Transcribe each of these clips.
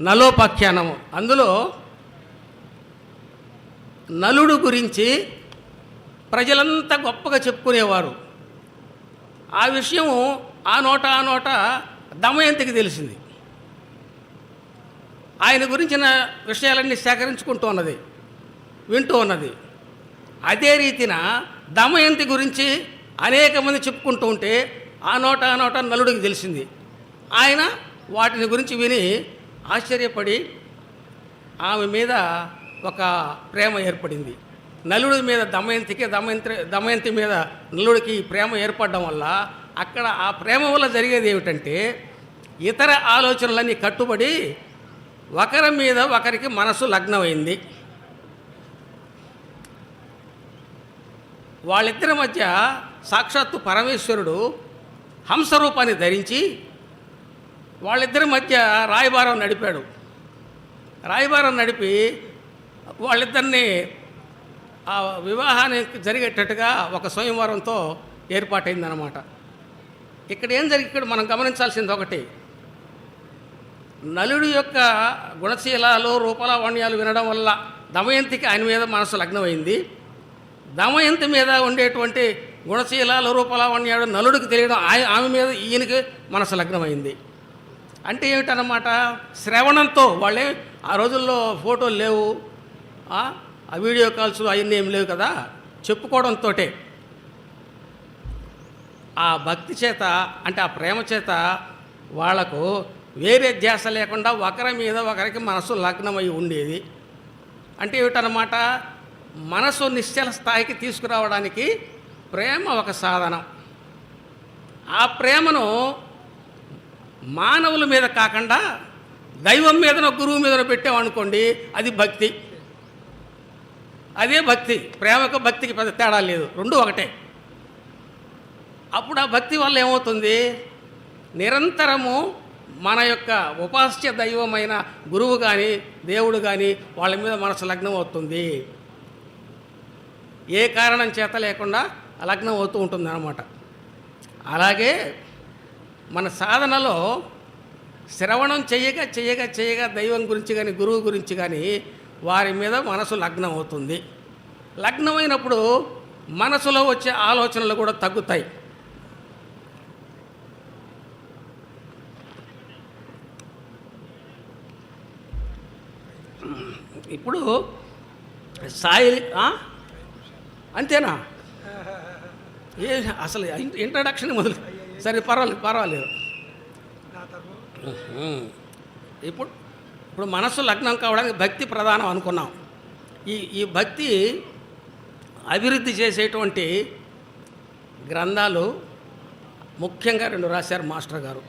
నలోపాఖ్యానము. అందులో నలుడు గురించి ప్రజలంతా గొప్పగా చెప్పుకునేవారు. ఆ విషయం ఆ నోట ఆ నోట దమయంతికి తెలిసింది. ఆయన గురించిన విషయాలన్నీ సేకరించుకుంటూ ఉన్నది వింటూ ఉన్నది. అదే రీతిన దమయంతి గురించి అనేక మంది చెప్పుకుంటూ ఉంటే ఆ నోట ఆ నోట నలుడికి తెలిసింది. ఆయన వాటిని గురించి విని ఆశ్చర్యపడి ఆమె మీద ఒక ప్రేమ ఏర్పడింది. నలుడి మీద దమయంతికి దమయంతి దమయంతి మీద నలుడికి ప్రేమ ఏర్పడడం వల్ల అక్కడ ఆ ప్రేమ వల్ల జరిగేది ఏమిటంటే ఇతర ఆలోచనలన్నీ కట్టుబడి ఒకరి మీద ఒకరికి మనసు లగ్నమైంది. వాళ్ళిద్దరి మధ్య సాక్షాత్తు పరమేశ్వరుడు హంసరూపాన్ని ధరించి వాళ్ళిద్దరి మధ్య రాయబారం నడిపాడు. రాయబారం నడిపి వాళ్ళిద్దరిని ఆ వివాహానికి జరిగేటట్టుగా ఒక స్వయంవరంతో ఏర్పాటైందనమాట ఇక్కడ ఏం జరిగి ఇక్కడ మనం గమనించాల్సింది ఒకటి. నలుడి యొక్క గుణశీలాలు రూపలావణ్యాలు వినడం వల్ల దమయంతికి ఆయన మీద మనసు లగ్నమైంది. దమయంతి మీద ఉండేటువంటి గుణశీలాలు రూపలావణ్యాలు నలుడికి తెలియడం ఆమె మీద ఈయనకి మనసు లగ్నమైంది. అంటే ఏమిటనమాట శ్రవణంతో వాళ్ళే ఆ రోజుల్లో ఫోటోలు లేవు. ఆ? వీడియో కాల్స్ అవన్నీ ఏం లేవు కదా? చెప్పుకోవడంతో ఆ భక్తి చేత అంటే ఆ ప్రేమ చేత వాళ్ళకు వేరే ధ్యాస లేకుండా ఒకరి మీద ఒకరికి మనసు లగ్నమై ఉండేది. అంటే ఏమిటనమాట మనసు నిశ్చల స్థాయికి తీసుకురావడానికి ప్రేమ ఒక సాధనం. ఆ ప్రేమను మానవుల మీద కాకుండా దైవం మీదనో గురువు మీదనో పెట్టామనుకోండి అది భక్తి. అదే భక్తి. ప్రేమకు భక్తికి పెద్ద తేడా లేదు. రెండు ఒకటే. అప్పుడు ఆ భక్తి వల్ల ఏమవుతుంది? నిరంతరము మన యొక్క ఉపాస్య దైవమైన గురువు కానీ దేవుడు కానీ వాళ్ళ మీద మనసు లగ్నం అవుతుంది ఏ కారణం చేత లేకుండా లగ్నం అవుతూ ఉంటుంది అన్నమాట అలాగే మన సాధనలో శ్రవణం చేయగా చేయగా చేయగా దైవం గురించి కానీ గురువు గురించి కానీ వారి మీద మనసు లగ్నం అవుతుంది. లగ్నమైనప్పుడు మనసులో వచ్చే ఆలోచనలు కూడా తగ్గుతాయి. ఇప్పుడు సాయి అంతేనా? ఏ అసలు ఇంట్రడక్షన్ మొదలు సరే పర్వాలేదు పర్వాలేదు. ఇప్పుడు ఇప్పుడు మనస్సు లగ్నం కావడానికి భక్తి ప్రధానం అనుకున్నాం. ఈ ఈ భక్తి అభివృద్ధి చేసేటువంటి గ్రంథాలు ముఖ్యంగా రెండు రాశారు మాస్టర్ గారు.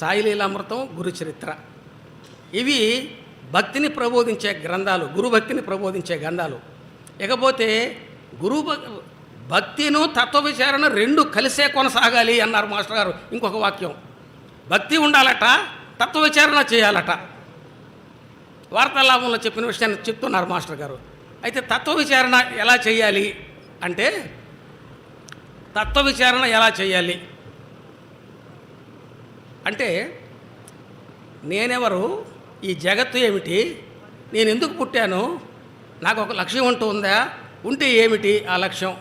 సాయిలీలామృతం గురు చరిత్ర ఇవి భక్తిని ప్రబోధించే గ్రంథాలు గురు భక్తిని ప్రబోధించే గ్రంథాలు. ఇకపోతే గురు భక్తిను తత్వ విచారణ రెండు కలిసే కొనసాగాలి అన్నారు మాస్టర్ గారు. ఇంకొక వాక్యం. భక్తి ఉండాలట తత్వ విచారణ చేయాలట. వార్తాలాభంలో చెప్పిన విషయాన్ని చెప్తున్నారు మాస్టర్ గారు. అయితే తత్వ విచారణ ఎలా చేయాలి అంటే తత్వ విచారణ ఎలా చేయాలి అంటే నేనెవరు ఈ జగత్తు ఏమిటి నేను ఎందుకు పుట్టాను నాకు ఒక లక్ష్యం ఉంటుందా ఉందా ఉంటే ఏమిటి ఆ లక్ష్యం?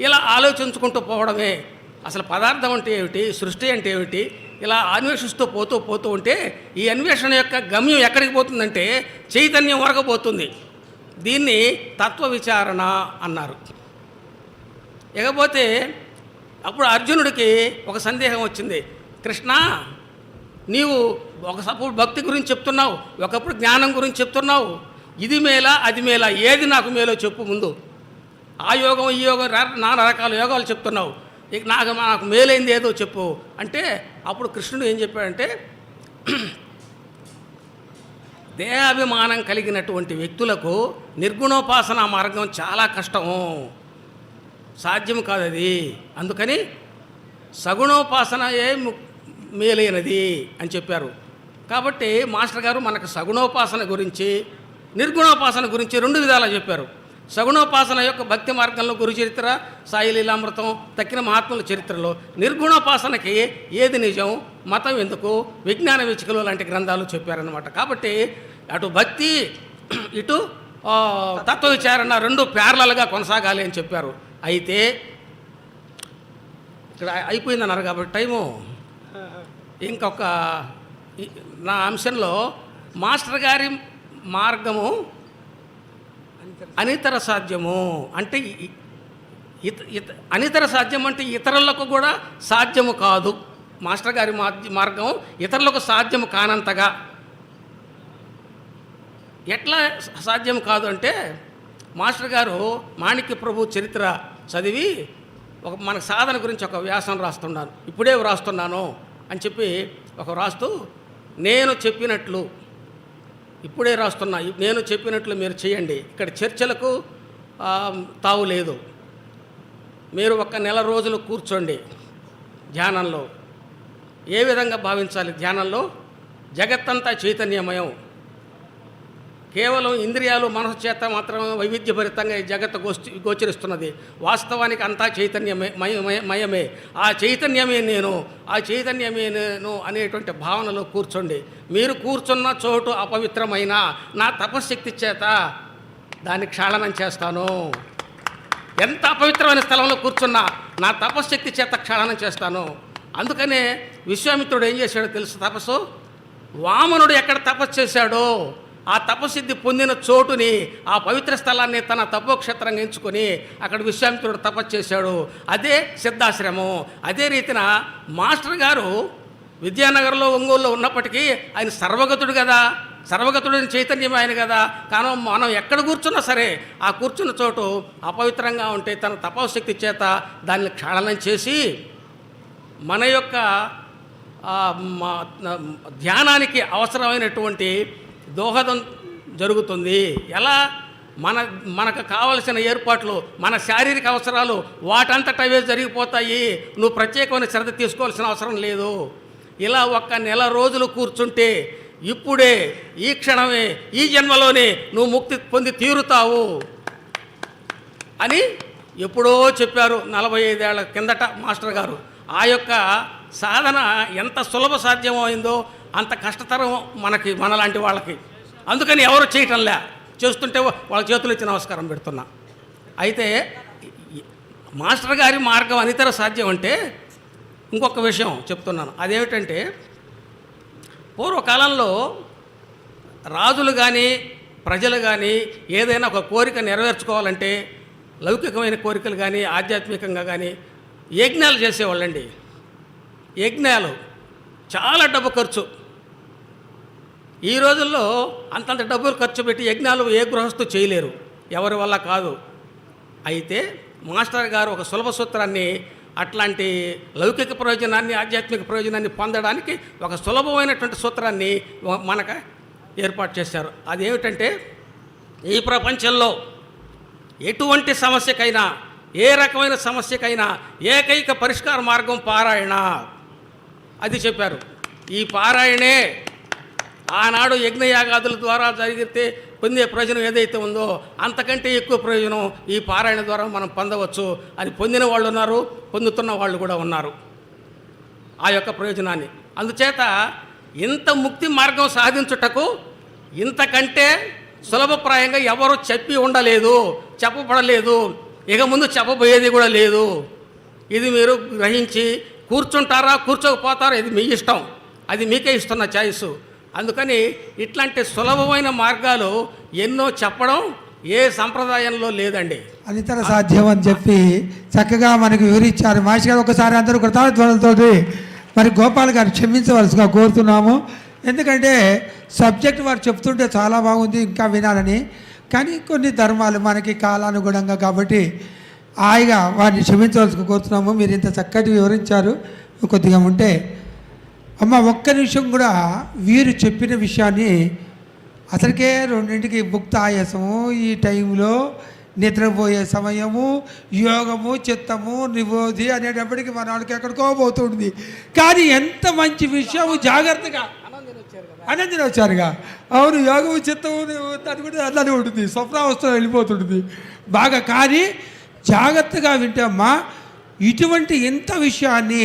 ఇలా ఆలోచించుకుంటూ పోవడమే. అసలు పదార్థం అంటే ఏమిటి? సృష్టి అంటే ఏమిటి? ఇలా అన్వేషిస్తూ పోతూ పోతూ ఉంటే ఈ అన్వేషణ యొక్క గమ్యం ఎక్కడికి పోతుందంటే చైతన్యం వరకు పోతుంది. దీన్ని తత్వ విచారణ అన్నారు. ఇకపోతే అప్పుడు అర్జునుడికి ఒక సందేహం వచ్చింది. కృష్ణ నీవు ఒకప్పుడు భక్తి గురించి చెప్తున్నావు ఒకప్పుడు జ్ఞానం గురించి చెప్తున్నావు. ఇది మేలా అది మేలా ఏది నాకు మేలో చెప్పు ముందు. ఆ యోగం ఈ యోగం నానా రకాల యోగాలు చెప్తున్నావు. ఇక నాకు నాకు మేలైంది ఏదో చెప్పు. అంటే అప్పుడు కృష్ణుడు ఏం చెప్పాడంటే దేహాభిమానం కలిగినటువంటి వ్యక్తులకు నిర్గుణోపాసన మార్గం చాలా కష్టము సాధ్యం కాదు అది. అందుకని సగుణోపాసనయే మేలైనది అని చెప్పారు. కాబట్టి మాస్టర్ గారు మనకు సగుణోపాసన గురించి నిర్గుణోపాసన గురించి రెండు విధాలా చెప్పారు. సగుణోపాసన యొక్క భక్తి మార్గంలో గురు చరిత్ర సాయి లీలామృతం తక్కిన మహాత్ముల చరిత్రలో నిర్గుణోపాసనకి ఏది నిజం మతం ఎందుకు విజ్ఞాన విచికలు లాంటి గ్రంథాలు చెప్పారనమాట కాబట్టి అటు భక్తి ఇటు తత్వ విచారణ రెండు ప్యారలగా కొనసాగాలి అని చెప్పారు. అయితే ఇక్కడ అయిపోయిందన్నారు కాబట్టి టైము. ఇంకొక నా అంశంలో మాస్టర్ గారి మార్గము అనితర సాధ్యము అంటే ఇత ఇత అనితర సాధ్యం అంటే ఇతరులకు కూడా సాధ్యము కాదు. మాస్టర్ గారి మార్గం ఇతరులకు సాధ్యము కానంతగా. ఎట్లా సాధ్యం కాదు అంటే మాస్టర్ గారు మాణిక్య ప్రభు చరిత్ర చదివి ఒక మన సాధన గురించి ఒక వ్యాసం రాస్తున్నాను. ఇప్పుడే వ్రాస్తున్నాను అని చెప్పి ఒక రాస్తూ నేను చెప్పినట్లు ఇప్పుడే రాస్తున్నా. నేను చెప్పినట్లు మీరు చేయండి. ఇక్కడ చర్చలకు తావు లేదు. మీరు ఒక నెల రోజులు కూర్చోండి ధ్యానంలో. ఏ విధంగా భావించాలి ధ్యానంలో? జగత్తంతా చైతన్యమయం. కేవలం ఇంద్రియాలు మనసు చేత మాత్రమే వైవిధ్యభరితంగా ఈ జగత్తు గోష్ఠి గోచరిస్తున్నది. వాస్తవానికి అంతా చైతన్యమే మయ- మయమే. ఆ చైతన్యమే నేను ఆ చైతన్యమే నేను అనేటువంటి భావనలో కూర్చోండి. మీరు కూర్చున్న చోటు అపవిత్రమైన నా తపశ్శక్తి చేత దాన్ని క్షాళనం చేస్తాను. ఎంత అపవిత్రమైన స్థలంలో కూర్చున్నా నా తపశ్శక్తి చేత క్షాళనం చేస్తాను. అందుకనే విశ్వామిత్రుడు ఏం చేశాడో తెలుసు తపస్సు? వామనుడు ఎక్కడ తపస్సు చేశాడో ఆ తపసిద్ధి పొందిన చోటుని ఆ పవిత్ర స్థలాన్ని తన తపోక్షేత్రంగా ఎంచుకొని అక్కడ విశ్వామిత్రుడు తపస్సు చేశాడు. అదే సిద్ధాశ్రమం. అదే రీతిన మాస్టర్ గారు విద్యానగర్లో ఒంగోలులో ఉన్నప్పటికీ ఆయన సర్వగతుడు కదా. సర్వగతుడిని చైతన్యం ఆయన కదా. కానీ మనం ఎక్కడ కూర్చున్నా సరే ఆ కూర్చున్న చోటు అపవిత్రంగా ఉంటే తన తపశక్తి చేత దాన్ని క్షాళనం చేసి మన యొక్క ధ్యానానికి అవసరమైనటువంటి దోహదం జరుగుతుంది. ఎలా? మన మనకు కావలసిన ఏర్పాట్లు మన శారీరక అవసరాలు వాటంతట అవే జరిగిపోతాయి. నువ్వు ప్రత్యేకమైన శ్రద్ధ తీసుకోవాల్సిన అవసరం లేదు. ఇలా ఒక్క నెల రోజులు కూర్చుంటే ఇప్పుడే ఈ క్షణమే ఈ జన్మలోనే నువ్వు ముక్తి పొంది తీరుతావు. అని ఎప్పుడో చెప్పారు నలభై ఐదేళ్ళ కిందట మాస్టర్ గారు. ఆ యొక్క సాధన ఎంత సులభ సాధ్యమైందో అంత కష్టతరం మనకి మనలాంటి వాళ్ళకి. అందుకని ఎవరు చేయటంలే. చేస్తుంటే వాళ్ళ చేతులు ఇచ్చి నమస్కారం పెడుతున్నా. అయితే మాస్టర్ గారి మార్గం అనితర సాధ్యం అంటే ఇంకొక విషయం చెప్తున్నాను. అదేమిటంటే పూర్వకాలంలో రాజులు కానీ ప్రజలు కానీ ఏదైనా ఒక కోరిక నెరవేర్చుకోవాలంటే లౌకికమైన కోరికలు కానీ ఆధ్యాత్మికంగా కానీ యజ్ఞాలు చేసేవాళ్ళండి. యజ్ఞాలు. చాలా డబ్బు ఖర్చు. ఈ రోజుల్లో అంతంత డబ్బులు ఖర్చు పెట్టి యజ్ఞాలు ఏ గృహస్థు చేయలేరు. ఎవరి వల్ల కాదు. అయితే మాస్టర్ గారు ఒక సులభ సూత్రాన్ని అట్లాంటి లౌకిక ప్రయోజనాన్ని ఆధ్యాత్మిక ప్రయోజనాన్ని పొందడానికి ఒక సులభమైనటువంటి సూత్రాన్ని మనకు ఏర్పాటు చేశారు. అదేమిటంటే ఈ ప్రపంచంలో ఎటువంటి సమస్యకైనా ఏ రకమైన సమస్యకైనా ఏకైక పరిష్కార మార్గం పారాయణ. అది చెప్పారు. ఈ పారాయణే ఆనాడు యజ్ఞయాగాదుల ద్వారా జరిగితే పొందే ప్రయోజనం ఏదైతే ఉందో అంతకంటే ఎక్కువ ప్రయోజనం ఈ పారాయణ ద్వారా మనం పొందవచ్చు. అది పొందిన వాళ్ళు ఉన్నారు పొందుతున్న వాళ్ళు కూడా ఉన్నారు. ఆ యొక్క ప్రయోజనాన్ని. అందుచేత ఇంత ముక్తి మార్గం సాధించుటకు ఇంతకంటే సులభప్రాయంగా ఎవరు చెప్పి ఉండలేదు చెప్పబడలేదు. ఇక ముందు చెప్పబోయేది కూడా లేదు. ఇది మీరు గ్రహించి కూర్చుంటారా కూర్చోకపోతారా ఇది మీ ఇష్టం. అది మీకే ఇస్తున్న ఛాయిస్. అందుకని ఇట్లాంటి సులభమైన మార్గాలు ఎన్నో చెప్పడం ఏ సంప్రదాయంలో లేదండి. అనితర సాధ్యం అని చెప్పి చక్కగా మనకు వివరించారు. మహేష్ గారు ఒకసారి అందరూ కృతజ్ఞతలతో మరి గోపాల్ గారు క్షమించవలసిగా కోరుతున్నాము. ఎందుకంటే సబ్జెక్ట్ వారు చెప్తుంటే చాలా బాగుంది ఇంకా వినాలని. కానీ కొన్ని ధర్మాలు మనకి కాలానుగుణంగా కాబట్టి హాయిగా వారిని క్షమించవలసి కోరుతున్నాము. మీరు ఇంత చక్కటి వివరించారు. కొద్దిగా ఉంటే అమ్మ ఒక్క నిమిషం కూడా వీరు చెప్పిన విషయాన్ని అసలుకే రెండింటికి భుక్త ఆయాసము. ఈ టైంలో నిద్రపోయే సమయము యోగము చిత్తము నిబోధి అనేటప్పటికి మన వాళ్ళకి ఎక్కడికో పోతుంది కానీ ఎంత మంచి విషయము జాగ్రత్తగా. అనంజన వచ్చారుగా. అవును యోగము చిత్తము దాని కూడా అలానే ఉంటుంది. స్వప్నావస్థలో వెళ్ళిపోతుంటుంది. బాగా కానీ జాగ్రత్తగా వింటే అమ్మా ఇటువంటి ఇంత విషయాన్ని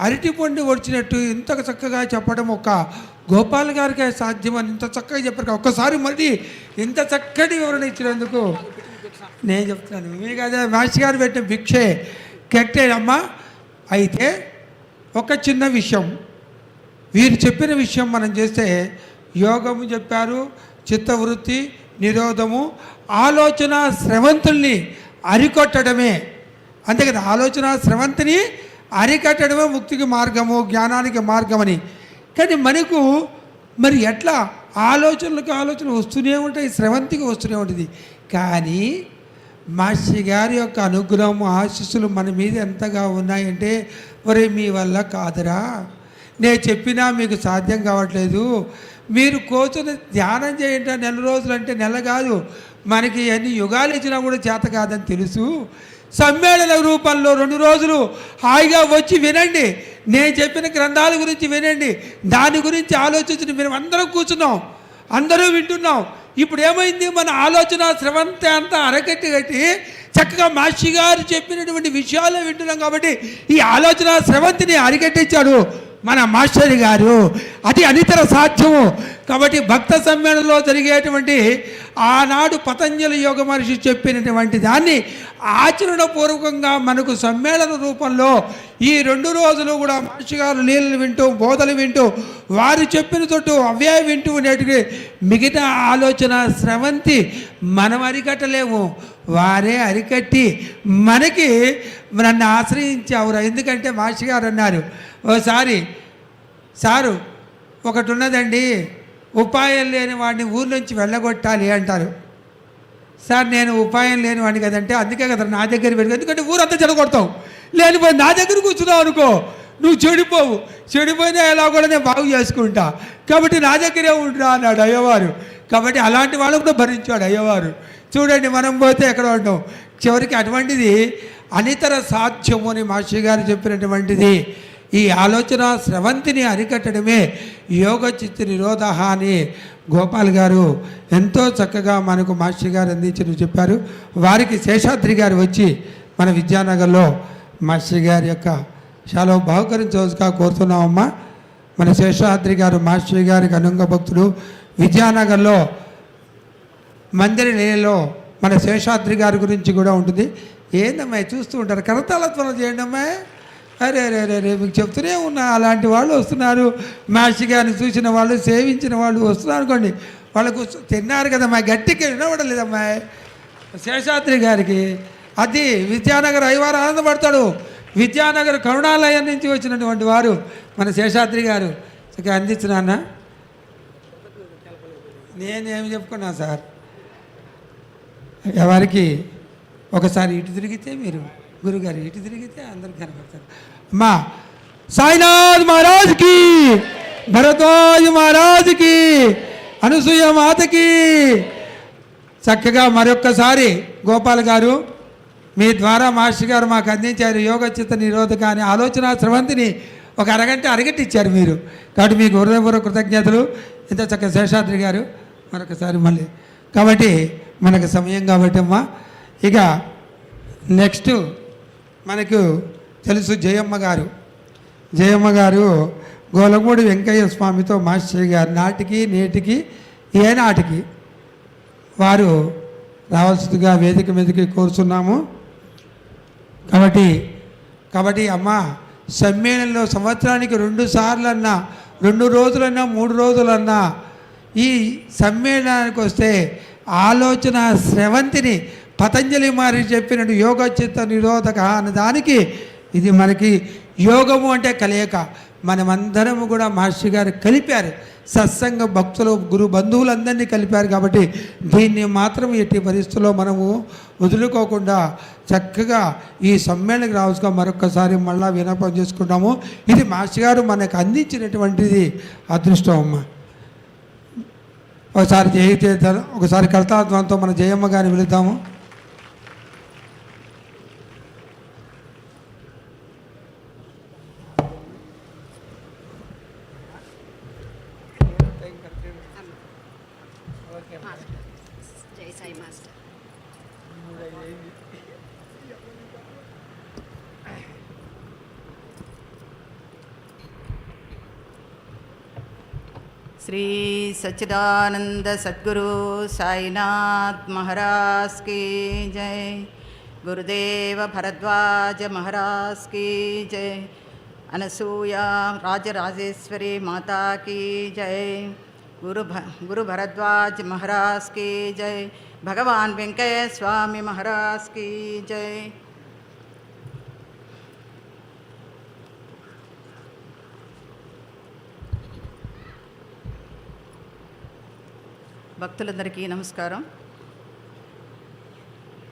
అరటిపండు వచ్చినట్టు ఇంత చక్కగా చెప్పడం ఒక గోపాల్ గారికి సాధ్యమని ఇంత చక్కగా చెప్పారు. కదా. ఒక్కసారి మళ్ళీ ఇంత చక్కటి వివరణ ఇచ్చినందుకు నేను చెప్తున్నాను. మీకు అదే మాస్ గారు పెట్టిన భిక్షే కరెక్టే అయితే ఒక చిన్న విషయం. వీరు చెప్పిన విషయం మనం చేస్తే యోగము చెప్పారు చిత్తవృత్తి నిరోధము ఆలోచన స్రవంతుల్ని అరికొట్టడమే. అంతే కదా ఆలోచన స్రవంతిని అరికట్టడమే ముక్తికి మార్గము జ్ఞానానికి మార్గమని. కానీ మనకు మరి ఎట్లా? ఆలోచనలకు ఆలోచన వస్తూనే ఉంటాయి స్రవంతికి వస్తూనే ఉంటుంది. కానీ మాస్టర్ గారి యొక్క అనుగ్రహం ఆశీస్సులు మన మీద ఎంతగా ఉన్నాయంటే మరి మీ వల్ల కాదురా. నేను చెప్పినా మీకు సాధ్యం కావట్లేదు. మీరు కూర్చొని ధ్యానం చేయటం నెల రోజులు అంటే నెల కాదు. మనకి ఎన్ని యుగాలు ఇచ్చినా కూడా చేత కాదని తెలుసు. సమ్మేళన రూపంలో రెండు రోజులు హాయిగా వచ్చి వినండి. నేను చెప్పిన గ్రంథాల గురించి వినండి. దాని గురించి ఆలోచించి మేము అందరం కూర్చున్నాం. అందరూ వింటున్నాం. ఇప్పుడు ఏమైంది? మన ఆలోచన స్రవంతి అంతా అరకట్టి కట్టి చక్కగా మాషి గారు చెప్పినటువంటి విషయాలు వింటున్నాం కాబట్టి ఈ ఆలోచన స్రవంతిని అరికట్టించాడు మన మాస్టర్ గారు. అది అనితర సాధ్యము. కాబట్టి భక్త సమ్మేళనంలో జరిగేటువంటి ఆనాడు పతంజలి యోగ మహర్షి చెప్పినటువంటి దాన్ని ఆచరణపూర్వకంగా మనకు సమ్మేళన రూపంలో ఈ రెండు రోజులు కూడా మహర్షి గారు నీళ్ళు వింటూ బోధలు వింటూ వారు చెప్పిన చుట్టూ అవే వింటూ ఉండేటివి మిగతా ఆలోచన స్రవంతి మనం అరికట్టలేము వారే అరికట్టి మనకి నన్ను ఆశ్రయించావురా. ఎందుకంటే మాస్టర్ గారు అన్నారు ఓసారి సారు ఒకటి ఉన్నదండి ఉపాయం లేని వాడిని ఊరి నుంచి వెళ్ళగొట్టాలి అంటారు. సార్ నేను ఉపాయం లేని వాడిని కదంటే అందుకే కదా నా దగ్గర పెరుగు ఎందుకంటే ఊరంతా చెడగొడతావు. లేనిపోయి నా దగ్గర కూర్చున్నావు అనుకో నువ్వు చెడిపోవు. చెడిపోయినా ఎలా కూడా నేను బాగు చేసుకుంటా. కాబట్టి నా దగ్గరే ఉంటా అన్నాడు అయ్యవారు. కాబట్టి అలాంటి వాళ్ళు కూడా భరించాడు అయ్యవారు. చూడండి మనం పోతే ఎక్కడ ఉంటాం? చివరికి అటువంటిది అనితర సాధ్యము అని మాస్టర్ గారు చెప్పినటువంటిది. ఈ ఆలోచన స్రవంతిని అరికట్టడమే యోగ చిత్త నిరోధ అని గోపాల్ గారు ఎంతో చక్కగా మనకు మాస్టర్ గారు అందించిన చెప్పారు. వారికి శేషాద్రి గారు వచ్చి మన విద్యానగర్లో మాస్టర్ గారి యొక్క చాలా బహుకరించవచ్చుగా కోరుతున్నామమ్మా. మన శేషాద్రి గారు మాస్టర్ గారికి అనుంగ భక్తుడు. విద్యానగర్లో మందిర నేలలో మన శేషాద్రి గారి గురించి కూడా ఉంటుంది. ఏందమ్మా చూస్తూ ఉంటారు. కరతాళత్వం చేయండి అమ్మా అరే అరే అరే రే మీకు చెప్తూనే ఉన్నా. అలాంటి వాళ్ళు వస్తున్నారు. మాస్టర్ గారిని చూసిన వాళ్ళు సేవించిన వాళ్ళు వస్తున్నారు అనుకోండి. వాళ్ళకు తిన్నారు కదమ్మా గట్టికి వినబడలేదమ్మా శేషాద్రి గారికి అది విద్యానగర్ అయ్యవారు ఆనందపడతాడు. విద్యానగర్ కరుణాలయం నుంచి వచ్చినటువంటి వారు మన శేషాద్రి గారు. చక్కగా నేనేమి చెప్పుకున్నా సార్? ఎవరికి ఒకసారి ఇటు తిరిగితే మీరు గురుగారు ఇటు తిరిగితే అందరు కనపడతారు. అమ్మా సాయినాథ్ మహారాజ్కి భరద్వాజ్ మహారాజ్కి అనసూయ మాతకి చక్కగా మరొక్కసారి గోపాల్ గారు మీ ద్వారా మాస్టర్ గారు మాకు అందించారు యోగ చిత్త నిరోధక ఆలోచన స్రవంతిని ఒక అరగంట అరగట్టిచ్చారు మీరు. కాబట్టి మీకు హృదయపూర్వక కృతజ్ఞతలు. ఇంత చక్క శేషాద్రి గారు మరొకసారి మళ్ళీ. కాబట్టి మనకు సమయం కాబట్టి అమ్మా. ఇక నెక్స్ట్ మనకు తెలుసు జయమ్మ గారు. జయమ్మ గారు గోలమూడి వెంకయ్య స్వామితో మాస్టర్ గారు. నాటికి నేటికి ఏ నాటికి వారు రావాల్సిందిగా వేదిక మీదకి కోరుతున్నాము కాబట్టి కాబట్టి అమ్మ సమ్మేళనంలో సంవత్సరానికి రెండు సార్లన్నా రెండు రోజులన్నా మూడు రోజులన్నా ఈ సమ్మేళనానికి వస్తే ఆలోచన స్రవంతిని పతంజలి మారి చెప్పినట్టు యోగ చిత్త నిరోధక అనే దానికి ఇది మనకి యోగము అంటే కలయిక. మనమందరము కూడా మహర్షి గారు కలిపారు. సత్సంగ భక్తులు గురు బంధువులందరినీ కలిపారు కాబట్టి దీన్ని మాత్రం ఎట్టి పరిస్థితుల్లో మనము వదులుకోకుండా చక్కగా ఈ సమ్మేళనకు రావచ్చుగా మరొకసారి మళ్ళీ వినపం చేసుకుంటాము. ఇది మాస్టర్ గారు మనకు అందించినటువంటిది అదృష్టం అమ్మ. ఒకసారి జయ ఒకసారి కర్తాత్వంతో మన జయమ్మ గారిని వెళుతాము सच्चिदानंद सद्गुरु साईनाथ महाराज की जय। गुरुदेव भरद्वाज महाराज की जय। अनसूया राजराजेश्वरी माता की जय। गुरु भ, गुरु भरद्वाज महाराज की जय। भगवान वेंकैया स्वामी महाराज की जय। భక్తులందరికీ నమస్కారం.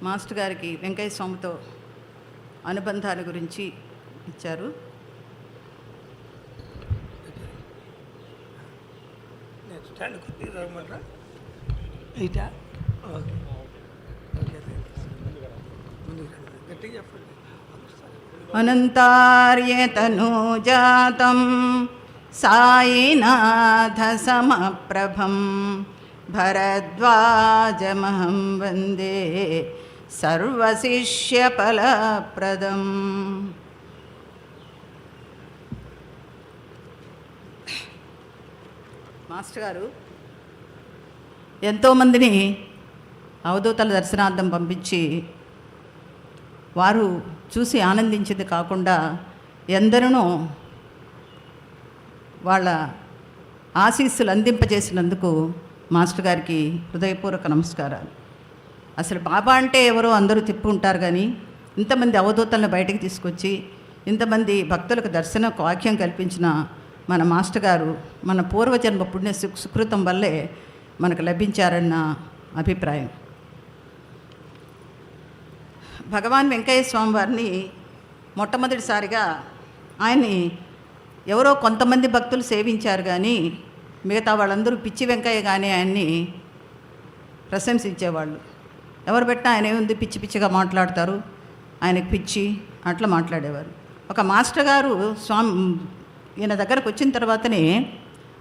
మాస్టర్ గారికి వెంకయ్య స్వామితో అనుబంధాల గురించి ఇచ్చారు. నేను స్టాండ్ కొద్దిగా భరద్వాజమహం వందే సర్వశిష్యఫలప్రదం మాస్టర్ గారు ఎంతోమందిని అవధూతల దర్శనార్థం పంపించి వారు చూసి ఆనందించింది కాకుండా ఎందరినో వాళ్ళ ఆశీస్సులు అందింపజేసినందుకు మాస్టర్ గారికి హృదయపూర్వక నమస్కారాలు. అసలు బాబా అంటే ఎవరో అందరూ తిప్పుకుంటారు ఉంటారు కానీ ఇంతమంది అవధూతలను బయటకు తీసుకొచ్చి ఇంతమంది భక్తులకు దర్శన వాక్యం కల్పించిన మన మాస్టర్ గారు మన పూర్వజన్మ పుణ్య సుకృతం వల్లే మనకు లభించారన్న అభిప్రాయం. భగవాన్ వెంకయ్య స్వామి వారిని మొట్టమొదటిసారిగా ఆయన్ని ఎవరో కొంతమంది భక్తులు సేవించారు కానీ మిగతా వాళ్ళందరూ పిచ్చి వెంకయ్య కానీ ఆయన్ని ప్రశంసించేవాళ్ళు. ఎవరు పెట్టినా ఆయన ఏముంది? పిచ్చి పిచ్చిగా మాట్లాడతారు. ఆయనకి పిచ్చి అట్లా మాట్లాడేవారు. ఒక మాస్టర్ గారు స్వామి ఈయన దగ్గరకు వచ్చిన తర్వాతనే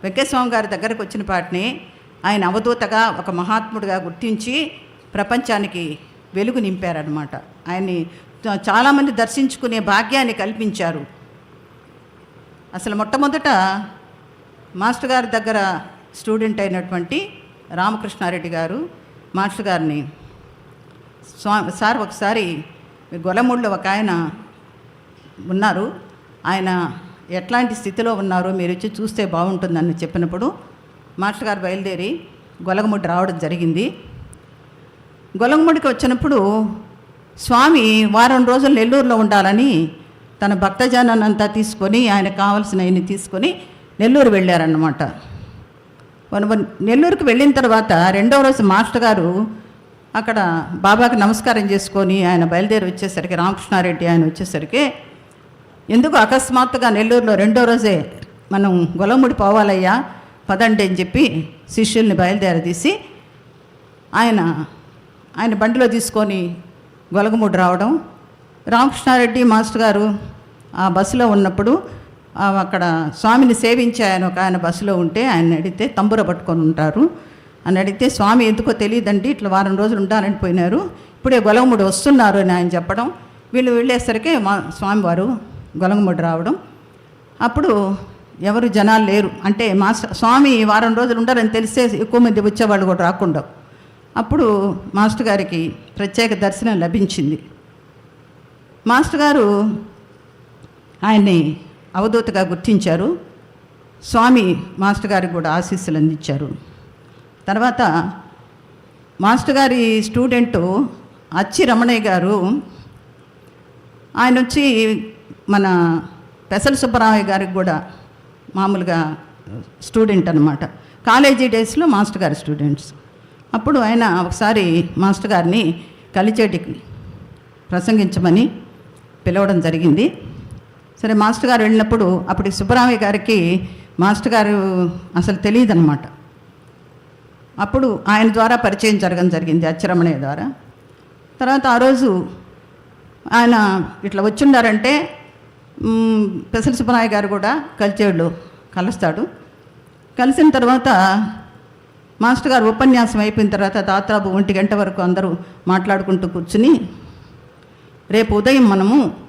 వెంకటస్వామి గారి దగ్గరకు వచ్చిన పాటిని ఆయన అవధూతగా ఒక మహాత్ముడిగా గుర్తించి ప్రపంచానికి వెలుగు నింపారనమాట ఆయన్ని చాలామంది దర్శించుకునే భాగ్యాన్ని కల్పించారు. అసలు మొట్టమొదట మాస్టర్ గారి దగ్గర స్టూడెంట్ అయినటువంటి రామకృష్ణారెడ్డి గారు మాస్టర్ గారిని స్వా సార్ ఒకసారి గొలమూడిలో ఒక ఆయన ఉన్నారు. ఆయన ఎట్లాంటి స్థితిలో ఉన్నారో మీరు వచ్చి చూస్తే బాగుంటుందని చెప్పినప్పుడు మాస్టర్ గారు బయలుదేరి గొలగముడి రావడం జరిగింది. గొలగముడికి వచ్చినప్పుడు స్వామి వారం రోజులు నెల్లూరులో ఉండాలని తన భక్తజనాన్ని అంతా తీసుకొని ఆయన కావలసినవన్నీ తీసుకొని నెల్లూరు వెళ్ళారన్నమాట. నెల్లూరుకు వెళ్ళిన తర్వాత రెండవ రోజు మాస్టర్ గారు అక్కడ బాబాకి నమస్కారం చేసుకొని ఆయన బయలుదేరి వచ్చేసరికి రామకృష్ణారెడ్డి ఆయన వచ్చేసరికి ఎందుకు అకస్మాత్తుగా నెల్లూరులో రెండో రోజే మనం గొలముడి పోవాలయ్యా పదండి అని చెప్పి శిష్యుల్ని బయలుదేరదీసి ఆయన ఆయన బండిలో తీసుకొని గొలగముడి రావడం. రామకృష్ణారెడ్డి మాస్టర్ గారు ఆ బస్సులో ఉన్నప్పుడు అక్కడ స్వామిని సేవించాయని ఒక ఆయన బస్సులో ఉంటే ఆయన అడిగితే తంబుర పట్టుకొని ఉంటారు. అని అడిగితే స్వామి ఎందుకో తెలియదండి ఇట్లా వారం రోజులు ఉండాలని పోయినారు. ఇప్పుడే గొలగముడు వస్తున్నారు అని ఆయన చెప్పడం. వీళ్ళు వెళ్ళేసరికి మా స్వామివారు గొలగముడు రావడం. అప్పుడు ఎవరు జనాలు లేరు. అంటే మా స్వామి వారం రోజులు ఉండాలని తెలిసే ఎక్కువ మంది వచ్చేవాళ్ళు కూడా రాకుండా. అప్పుడు మాస్టర్ గారికి ప్రత్యేక దర్శనం లభించింది. మాస్టర్ గారు ఆయన్ని అవధూతగా గుర్తించారు. స్వామి మాస్టర్ గారికి కూడా ఆశీస్సులు అందించారు. తర్వాత మాస్టర్ గారి స్టూడెంటు అచ్చి రమణయ్య గారు ఆయన వచ్చి మన పెసల సుబ్బరామయ్య గారికి కూడా మామూలుగా స్టూడెంట్ అనమాట కాలేజీ డేస్లో మాస్టర్ గారి స్టూడెంట్స్. అప్పుడు ఆయన ఒకసారి మాస్టర్ గారిని కలిచేటికి ప్రసంగించమని పిలవడం జరిగింది. సరే మాస్టర్ గారు వెళ్ళినప్పుడు అప్పుడు సుబ్బరామయ్య గారికి మాస్టర్ గారు అసలు తెలియదు అనమాట అప్పుడు ఆయన ద్వారా పరిచయం జరగడం జరిగింది అచ్చరమణయ్య ద్వారా. తర్వాత ఆ రోజు ఆయన ఇట్లా వచ్చిండారంటే పెసల సుబ్బరాయ గారు కూడా కలిచేళ్ళు కలుస్తాడు. కలిసిన తర్వాత మాస్టర్ గారు ఉపన్యాసం అయిపోయిన తర్వాత దాదాపు ఒంటి గంట వరకు అందరూ మాట్లాడుకుంటూ కూర్చుని రేపు ఉదయం మనము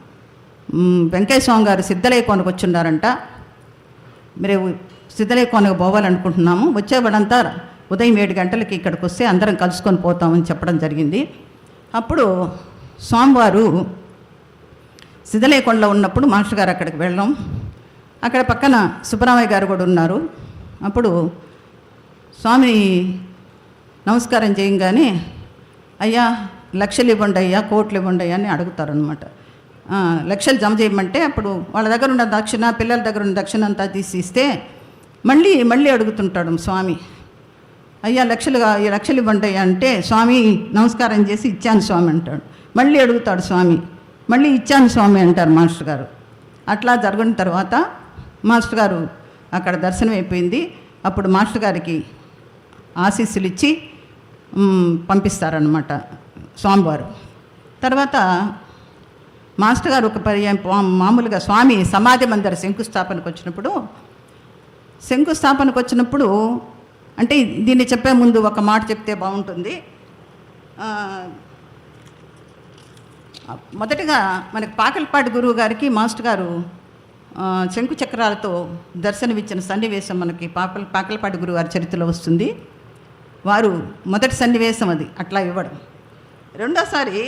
వెంకయ్య స్వామి గారు సిద్ధలేకోనకు వచ్చున్నారంట మీరు కొనకు పోవాలనుకుంటున్నాము. వచ్చేవాడంతా ఉదయం ఏడు గంటలకి ఇక్కడికి వస్తే అందరం కలుసుకొని పోతామని చెప్పడం జరిగింది. అప్పుడు స్వామివారు సిద్ధలేకొండలో ఉన్నప్పుడు మాస్టర్ గారు అక్కడికి వెళ్ళాం అక్కడ పక్కన సుబ్బరామయ్య గారు కూడా ఉన్నారు. అప్పుడు స్వామి నమస్కారం చేయంగానే అయ్యా లక్షలు ఇవ్వండి అయ్యా కోట్లు ఇవ్వండి అయ్యా అని అడుగుతారనమాట లక్షలు జమ చేయమంటే అప్పుడు వాళ్ళ దగ్గర ఉన్న దక్షిణ పిల్లల దగ్గర ఉన్న దక్షిణ అంతా తీసి ఇస్తే మళ్ళీ మళ్ళీ అడుగుతుంటాడు స్వామి. అయ్యా లక్షలుగా ఈ లక్షలు ఇవ్వండి అయ్యా అంటే స్వామి నమస్కారం చేసి ఇచ్చాను స్వామి అంటాడు. మళ్ళీ అడుగుతాడు స్వామి. మళ్ళీ ఇచ్చాను స్వామి అంటారు మాస్టర్ గారు. అట్లా జరిగిన తర్వాత మాస్టర్ గారు అక్కడ దర్శనం అయిపోయింది. అప్పుడు మాస్టర్ గారికి ఆశీస్సులు ఇచ్చి పంపిస్తారనమాట స్వామివారు. తర్వాత మాస్టర్ గారు ఒక పర్యాయం మామూలుగా స్వామి సమాధి మందిర శంకుస్థాపనకు వచ్చినప్పుడు శంకుస్థాపనకు వచ్చినప్పుడు అంటే దీన్ని చెప్పే ముందు ఒక మాట చెప్తే బాగుంటుంది. మొదటగా మనకి పాకలపాటి గురువు గారికి మాస్టర్ గారు శంకు చక్రాలతో దర్శనమిచ్చిన సన్నివేశం మనకి పాకల పాకలపాటి గురువు గారి చరిత్రలో వస్తుంది. వారు మొదటి సన్నివేశం అది అట్లా ఇవ్వడం. రెండోసారి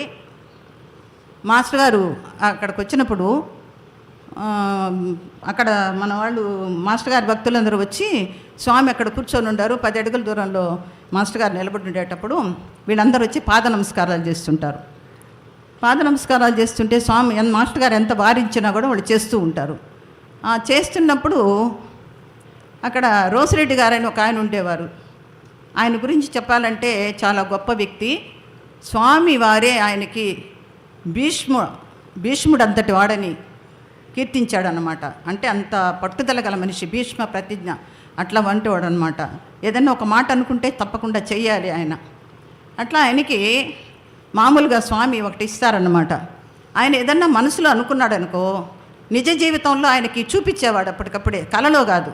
మాస్టర్ గారు అక్కడికి వచ్చినప్పుడు అక్కడ మన వాళ్ళు మాస్టర్ గారి భక్తులందరూ వచ్చి స్వామి అక్కడ కూర్చొని ఉండారు పది అడుగుల దూరంలో మాస్టర్ గారు నిలబడి ఉండేటప్పుడు వీళ్ళందరూ వచ్చి పాద నమస్కారాలు చేస్తుంటారు. పాద నమస్కారాలు చేస్తుంటే స్వామి మాస్టర్ గారు ఎంత వారించినా కూడా వాళ్ళు చేస్తూ ఉంటారు. ఆ చేస్తున్నప్పుడు అక్కడ రోసిరెడ్డి గారని ఒక ఆయన ఉండేవారు. ఆయన గురించి చెప్పాలంటే చాలా గొప్ప వ్యక్తి. స్వామి వారే ఆయనకి భీష్ము భీష్ముడు అంతటి వాడని కీర్తించాడనమాట అంటే అంత పట్టుదల గల మనిషి భీష్మ ప్రతిజ్ఞ అట్లా వంటివాడు అనమాట ఏదన్నా ఒక మాట అనుకుంటే తప్పకుండా చెయ్యాలి ఆయన. అట్లా ఆయనకి మామూలుగా స్వామి ఒకటి ఇస్తారన్నమాట. ఆయన ఏదన్నా మనసులో అనుకున్నాడు అనుకో నిజ జీవితంలో ఆయనకి చూపించేవాడు అప్పటికప్పుడే. కలలో కాదు.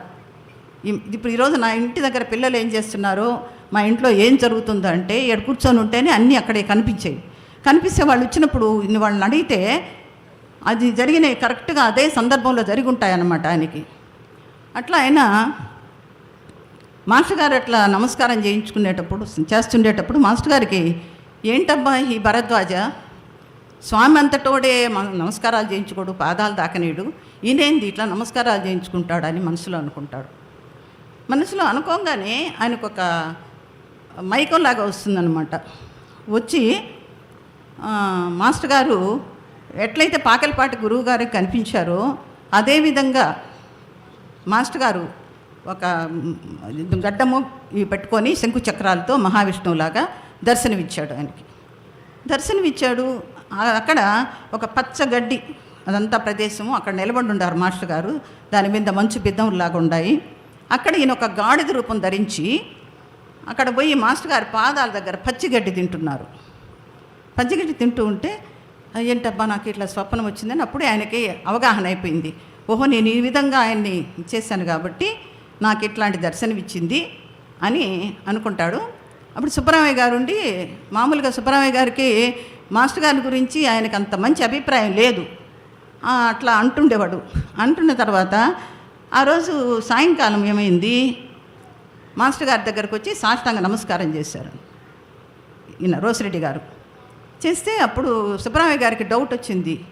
ఇప్పుడు ఈరోజు నా ఇంటి దగ్గర పిల్లలు ఏం చేస్తున్నారో మా ఇంట్లో ఏం జరుగుతుందో అంటే ఇక్కడ కూర్చొని ఉంటేనే అన్నీ అక్కడే కనిపించాయి కనిపిస్తే వాళ్ళు వచ్చినప్పుడు ఇన్ని వాళ్ళని అడిగితే అది జరిగిన కరెక్ట్గా అదే సందర్భంలో జరిగి ఉంటాయన్నమాట ఆయనకి. అట్లా ఆయన మాస్టర్ గారు అట్లా నమస్కారం చేయించుకునేటప్పుడు చేస్తుండేటప్పుడు మాస్టర్ గారికి ఏంటబ్బా ఈ భరద్వాజ? స్వామి అంతటోడే నమస్కారాలు చేయించుకోడు పాదాలు దాకనీడు ఈయనేంది ఇట్లా నమస్కారాలు చేయించుకుంటాడని మనసులో అనుకుంటాడు. మనసులో అనుకోగానే ఆయనకు ఒక మైకంలాగా వస్తుందన్నమాట. వచ్చి మాస్టర్ గారు ఎట్లయితే పాకలపాటి గురువు గారికి కనిపించారో అదేవిధంగా మాస్టర్ గారు ఒక గడ్డము ఇవి పెట్టుకొని శంకు చక్రాలతో మహావిష్ణువులాగా దర్శనమిచ్చాడు ఆయనకి. దర్శనమిచ్చాడు అక్కడ ఒక పచ్చ గడ్డి అదంతా ప్రదేశము అక్కడ నిలబడి ఉండారు మాస్టర్ గారు. దాని మీద మంచు బిద్దంలాగా ఉన్నాయి అక్కడ ఈయన ఒక గాడిద రూపం ధరించి అక్కడ పోయి మాస్టర్ గారి పాదాల దగ్గర పచ్చిగడ్డి తింటున్నారు. పచ్చిగడ్డి తింటూ ఉంటే ఏంటబ్బా నాకు ఇట్లా స్వప్నం వచ్చిందని అప్పుడే ఆయనకి అవగాహన అయిపోయింది. ఓహో నేను ఈ విధంగా ఆయన్ని చేశాను కాబట్టి నాకు ఇట్లాంటి దర్శనం ఇచ్చింది అని అనుకుంటాడు. అప్పుడు సుబ్బరామయ్య గారు ఉండి మామూలుగా సుబ్బరామయ్య గారికి మాస్టర్ గారి గురించి ఆయనకు అంత మంచి అభిప్రాయం లేదు. అట్లా అంటుండేవాడు. అంటున్న తర్వాత ఆ రోజు సాయంకాలం ఏమైంది? మాస్టర్ గారి దగ్గరకు వచ్చి సాష్టాంగ నమస్కారం చేశారు ఈయన రోసిరెడ్డి గారు. చేస్తే అప్పుడు సుబ్రహ్మణ్య గారికి డౌట్ వచ్చింది.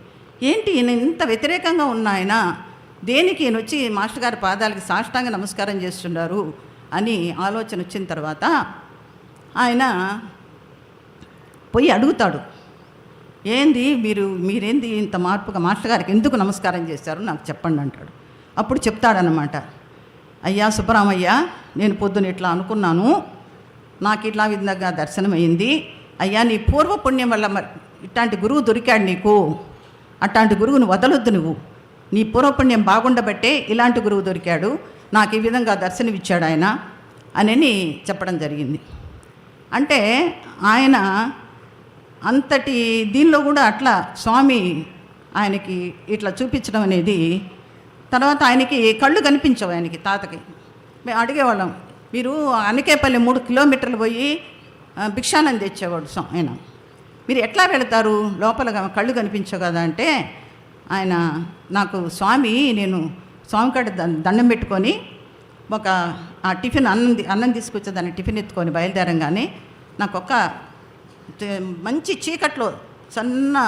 ఏంటి ఈయన ఇంత వ్యతిరేకంగా ఉన్న ఆయన? దేనికి ఈయన వచ్చి మాస్టర్ గారి పాదాలకి సాష్టాంగ నమస్కారం చేస్తున్నారు? అని ఆలోచన వచ్చిన తర్వాత ఆయన పోయి అడుగుతాడు. ఏంది మీరు మీరేంది ఇంత మార్పుగా మాస్టర్ గారికి ఎందుకు నమస్కారం చేశారు? నాకు చెప్పండి అంటాడు. అప్పుడు చెప్తాడనమాట అయ్యా సుబ్బరామయ్య నేను పొద్దున ఇట్లా అనుకున్నాను. నాకు ఇట్లా విధంగా దర్శనమైంది. అయ్యా నీ పూర్వపుణ్యం వల్ల మరి ఇట్లాంటి గురువు దొరికాడు నీకు. అట్లాంటి గురువుని వదలొద్దు నువ్వు. నీ పూర్వపుణ్యం బాగుండబట్టే ఇలాంటి గురువు దొరికాడు. నాకు ఈ విధంగా దర్శనమిచ్చాడు ఆయన అని చెప్పడం జరిగింది. అంటే ఆయన అంతటి దీనిలో కూడా అట్లా స్వామి ఆయనకి ఇట్లా చూపించడం అనేది తర్వాత ఆయనకి కళ్ళు కనిపించవు ఆయనకి తాతకి. మేము అడిగేవాళ్ళం మీరు అనకేపల్లి మూడు కిలోమీటర్లు పోయి భిక్షానం తెచ్చేవాడు సో ఆయన. మీరు ఎట్లా వెళతారు? లోపల కళ్ళు కనిపించవు కదా అంటే ఆయన నాకు స్వామి నేను స్వామి కాడ దండం పెట్టుకొని ఒక ఆ టిఫిన్ అన్నం అన్నం తీసుకొచ్చే దాన్ని టిఫిన్ ఎత్తుకొని బయలుదేరంగానే నాకు ఒక మంచి చీకట్లో సన్న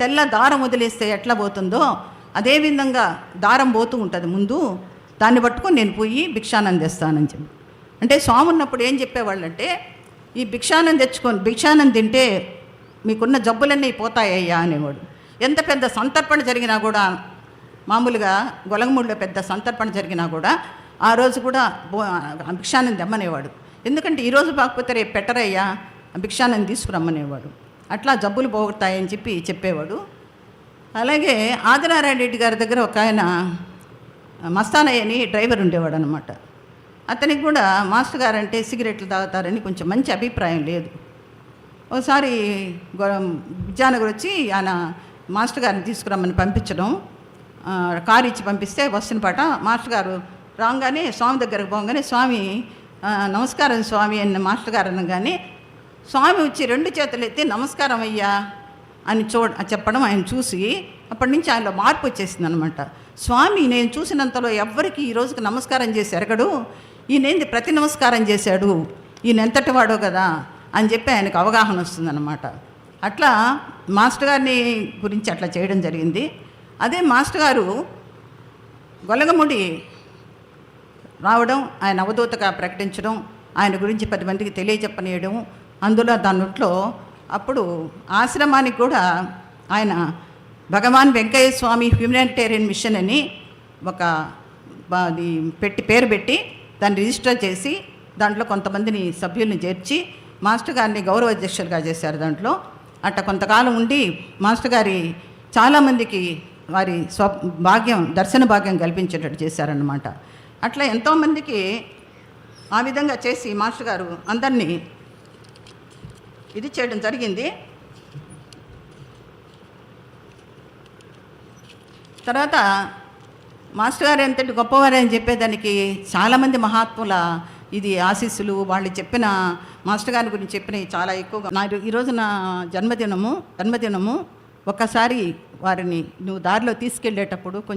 తెల్ల దారం వదిలేస్తే ఎట్లా పోతుందో అదే విధంగా దారం పోతూ ఉంటుంది ముందు దాన్ని పట్టుకొని నేను పోయి భిక్షానందిస్తానని చెప్పి. అంటే స్వామి ఉన్నప్పుడు ఏం చెప్పేవాళ్ళంటే ఈ భిక్షానం తెచ్చుకొని భిక్షానం తింటే మీకున్న జబ్బులన్నీ పోతాయ్యా అనేవాడు. ఎంత పెద్ద సంతర్పణ జరిగినా కూడా మామూలుగా గొలగమూడిలో పెద్ద సంతర్పణ జరిగినా కూడా ఆ రోజు కూడా బో భిక్షానం తెమ్మనేవాడు. ఎందుకంటే ఈరోజు కాకపోతే రేపు పెట్టరయ్యా భిక్షానం తీసుకురమ్మనేవాడు. అట్లా జబ్బులు పోగొడతాయని చెప్పి చెప్పేవాడు. అలాగే ఆదినారాయణ రెడ్డి గారి దగ్గర ఒక ఆయన మస్తానయ్య అని డ్రైవర్ ఉండేవాడు అనమాట అతనికి కూడా మాస్టర్ గారు అంటే సిగరెట్లు తాగుతారని కొంచెం మంచి అభిప్రాయం లేదు. ఒకసారి విజయనగర్ విద్యానగర్ వచ్చి ఆయన మాస్టర్ గారిని తీసుకురమ్మని పంపించడం కారు ఇచ్చి పంపిస్తే వస్తున్న పాట మాస్టర్ గారు రాగానే స్వామి దగ్గరకు పోగానే స్వామి నమస్కారం స్వామి అన్న మాస్టర్ గారు అనగానే స్వామి వచ్చి రెండు చేతులు ఎత్తి నమస్కారం అయ్యా అని చూ చెప్పడం ఆయన చూసి అప్పటి నుంచి ఆయనలో మార్పు వచ్చేసింది అనమాట స్వామి నేను చూసినంతలో ఎవ్వరికి ఈ రోజుకి నమస్కారం చేసి ఎరగడు ఈయనేంది ప్రతి నమస్కారం చేశాడు? ఈయన ఎంతటి వాడో కదా? అని చెప్పి ఆయనకు అవగాహన వస్తుందన్నమాట. అట్లా మాస్టర్ గారిని గురించి అట్లా చేయడం జరిగింది. అదే మాస్టర్ గారు గొలగముడి రావడం ఆయన అవధూతగా ప్రకటించడం ఆయన గురించి పది మందికి తెలియజెప్పనీయడం అందులో దాంట్లో అప్పుడు ఆశ్రమానికి కూడా ఆయన భగవాన్ వెంకయ్య స్వామి హ్యూమనిటేరియన్ మిషన్ అని ఒక అది పెట్టి పేరు పెట్టి దాన్ని రిజిస్టర్ చేసి దాంట్లో కొంతమందిని సభ్యుల్ని చేర్చి మాస్టర్ గారిని గౌరవ అధ్యక్షులుగా చేశారు దాంట్లో. అట్ట కొంతకాలం ఉండి మాస్టర్ గారి చాలామందికి వారి స్వ భాగ్యం దర్శన భాగ్యం కల్పించేటట్టు చేశారన్నమాట. అట్లా ఎంతోమందికి ఆ విధంగా చేసి మాస్టర్ గారు అందరినీ ఇది చేయడం జరిగింది. తర్వాత మాస్టర్ గారు ఎంతటి గొప్పవారని చెప్పేదానికి చాలామంది మహాత్ముల ఇది ఆశీస్సులు వాళ్ళు చెప్పిన మాస్టర్ గారి గురించి చెప్పినవి చాలా ఎక్కువగా. నా ఈరోజు నా జన్మదినము జన్మదినము ఒక్కసారి వారిని నువ్వు దారిలో తీసుకెళ్ళేటప్పుడు కొంచెం